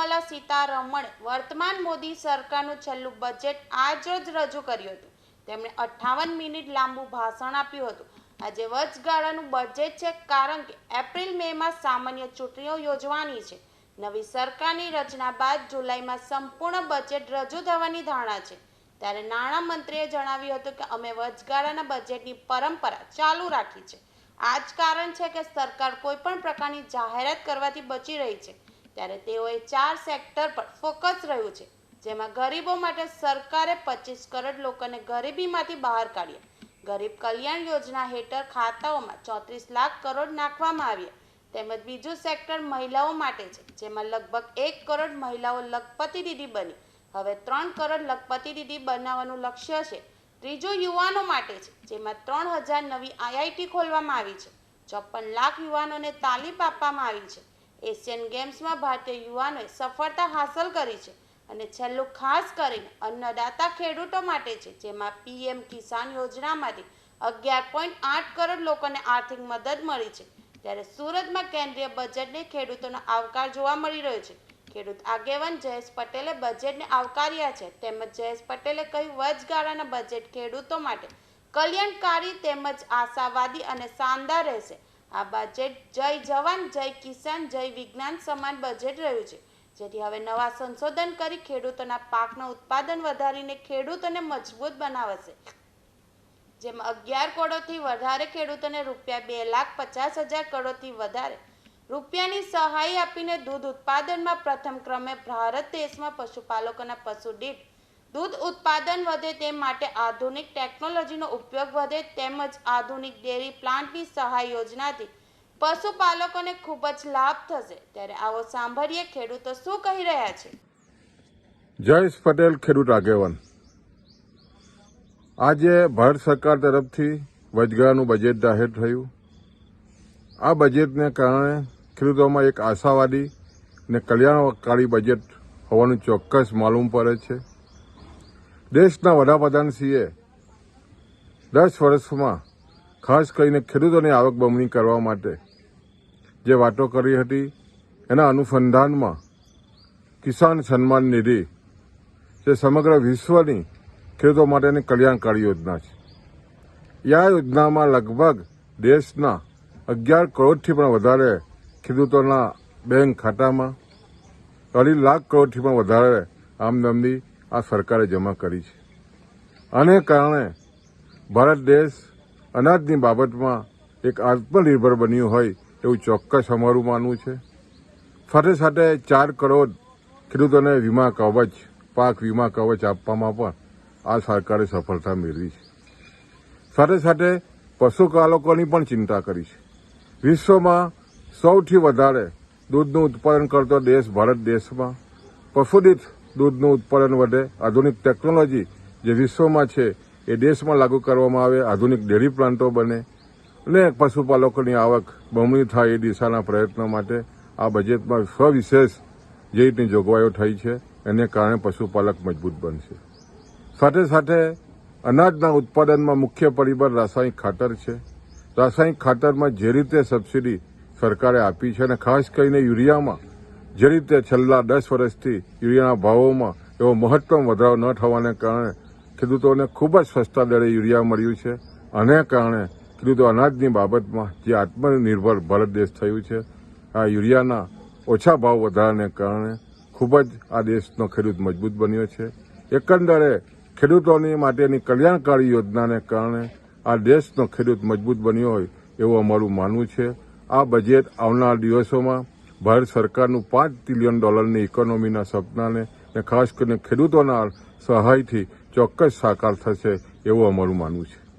નિર્મલા સીતારમણે વર્તમાન મોદી સરકારનું છેલ્લું બજેટ આજ જ રજૂ કર્યું હતું. તેમણે અઠ્ઠાવન મિનિટ લાંબુ ભાષણ આપ્યું હતું. આજે વચગાળાનું બજેટ છે કારણ કે એપ્રિલ મેમાં સામાન્ય ચૂંટણીઓ યોજવાની છે. નવી સરકારની રચના બાદ જુલાઈમાં સંપૂર્ણ બજેટ રજૂ થવાની ધારણા છે. ત્યારે નાણામંત્રીએ જણાવ્યું હતું કે અમે વચગાળાના બજેટની પરંપરા ચાલુ રાખી છે. આ જ કારણ છે કે સરકાર કોઈ પણ પ્રકારની જાહેરાત કરવાથી બચી રહી છે. ત્યારે તેઓએ ચાર સેક્ટર પર ફોકસ રહ્યું છે, જેમાં ગરીબો માટે સરકારે પચીસ કરોડ લોકોને ગરીબીમાંથી બહાર કાઢ્યા. ગરીબ કલ્યાણ યોજના હેઠળ ખાતાઓમાં ચોત્રીસ લાખ કરોડ નાખવામાં આવ્યા. તેમજ બીજું સેક્ટર મહિલાઓ માટે છે, જેમાં લગભગ એક કરોડ મહિલાઓ લખપતિ દીદી બની. હવે ત્રણ કરોડ લખપતિ દીદી બનાવવાનું લક્ષ્ય છે. ત્રીજું યુવાનો માટે છે, જેમાં ત્રણ હજાર નવી આઈઆઈટી ખોલવામાં આવી છે. ચોપન લાખ યુવાનોને તાલીમ આપવામાં આવી છે. એશિયન ગેમ્સમાં ભારતીય યુવાનોએ સફળતા હાંસલ કરી છે અને છેલ્લું ખાસ કરીને અન્નદાતા ખેડૂતો માટે છે, જેમાં પીએમ કિસાન યોજનામાંથી અગિયાર પોઈન્ટ આઠ કરોડ લોકોને આર્થિક મદદ મળી છે. ત્યારે સુરતમાં કેન્દ્રીય બજેટને ખેડૂતોનો આવકાર જોવા મળી રહ્યો છે. ખેડૂત આગેવાન જયેશ પટેલે બજેટને આવકાર્યા છે. તેમજ જયેશ પટેલે કહ્યું, વચગાળાના બજેટ ખેડૂતો માટે કલ્યાણકારી તેમજ આશાવાદી અને શાનદાર રહેશે. આ બજેટ જય જવાન, જય કિસાન, જય વિજ્ઞાન, સમાન બજેટ રહ્યું છે. જેથી હવે નવા સંશોધન કરી ખેડૂતોના પાકનું ઉત્પાદન વધારીને ખેડૂતોને મજબૂત બનાવશે. જેમાં અગિયાર કરોડથી વધારે ખેડૂતોને રૂપિયા બે લાખ પચાસ હજાર કરોડથી વધારે રૂપિયાની સહાય આપીને દૂધ ઉત્પાદનમાં પ્રથમ ક્રમે ભારત દેશમાં પશુપાલકોના પશુ દીઠ દૂધ ઉત્પાદન વધે તે માટે આધુનિક ટેકનોલોજીનો ઉપયોગ વધે તેમજ આધુનિક ડેરી પ્લાન્ટની સહાય યોજનાથી પશુપાલકોને ખૂબ જ લાભ થશે. ત્યારે આવો સાંભળીએ ખેડૂતો શું કહી રહ્યા છે. જયેશ પટેલ, ખેડૂત આગેવાન. આજે ભારત સરકાર તરફથી વચગાળાનું બજેટ જાહેર થયું. આ બજેટને કારણે ખેડૂતોમાં એક આશાવાદી અને કલ્યાણકારી બજેટ હોવાનું ચોક્કસ માલુમ પડે છે. દેશના વડાપ્રધાનશ્રીએ દસ વર્ષમાં ખાસ કરીને ખેડૂતોની આવક બમણી કરવા માટે જે વાતો કરી હતી, એના અનુસંધાનમાં કિસાન સન્માન નિધિ જે સમગ્ર વિશ્વની ખેડૂતો માટેની કલ્યાણકારી યોજના છે. આ યોજનામાં લગભગ દેશના અગિયાર કરોડથી પણ વધારે ખેડૂતોના બેંક ખાતામાં અઢી લાખ કરોડથી પણ વધારે આમદની આ સરકારે જમા કરી છે. આને કારણે ભારત દેશ અનાજની બાબતમાં એક આત્મનિર્ભર બન્યું હોય એવું ચોક્કસ અમારું માનવું છે. સાથે સાથે ચાર કરોડ ખેડૂતોને વીમા કવચ, પાક વીમા કવચ આપવામાં પણ આ સરકારે સફળતા મેળવી છે. સાથે સાથે પશુપાલકોની પણ ચિંતા કરી છે. વિશ્વમાં સૌથી વધારે દૂધનું ઉત્પાદન કરતો દેશ ભારત દેશમાં. પશુદીઠ દૂધનું ઉત્પાદન વધે. આધુનિક ટેકનોલોજી જે વિશ્વમાં છે, એ દેશમાં લાગુ કરવામાં આવે. આધુનિક ડેરી પ્લાન્ટો બને. અને પશુપાલકોની આવક બમણી થાય એ દિશાના પ્રયત્નો માટે આ બજેટમાં સવિશેષ જે રીતની જોગવાઈઓ થઈ છે, એને કારણે પશુપાલક મજબૂત બનશે. સાથે સાથે અનાજના ઉત્પાદનમાં મુખ્ય પરિબળ રાસાયણિક ખાતર છે. રાસાયણિક ખાતરમાં જે રીતે સબસિડી સરકારે આપી છે અને ખાસ કરીને યુરિયામાં જે રીતે છેલ્લા દસ વર્ષથી યુરિયાના ભાવોમાં એવો મહત્તમ વધારો ન થવાને કારણે ખેડૂતોને ખૂબ જ સસ્તા દરે યુરિયા મળ્યું છે અને કારણે ખેડૂતો અનાજની બાબતમાં જે આત્મનિર્ભર ભારત દેશ થયું છે, આ યુરિયાના ઓછા ભાવ વધારાને કારણે ખૂબ જ આ દેશનો ખેડૂત મજબૂત બન્યો છે. એકંદરે ખેડૂતોની માટેની કલ્યાણકારી યોજનાને કારણે આ દેશનો ખેડૂત મજબૂત બન્યો હોય એવું અમારું માનવું છે. આ બજેટ આવનાર દિવસોમાં ભારત સરકારનું પાંચ ટ્રિલિયન ડોલરની ઇકોનોમીના સપનાને અને ખાસ કરીને ખેડૂતોના સહાયથી ચોક્કસ સાકાર થશે એવું અમારું માનવું છે.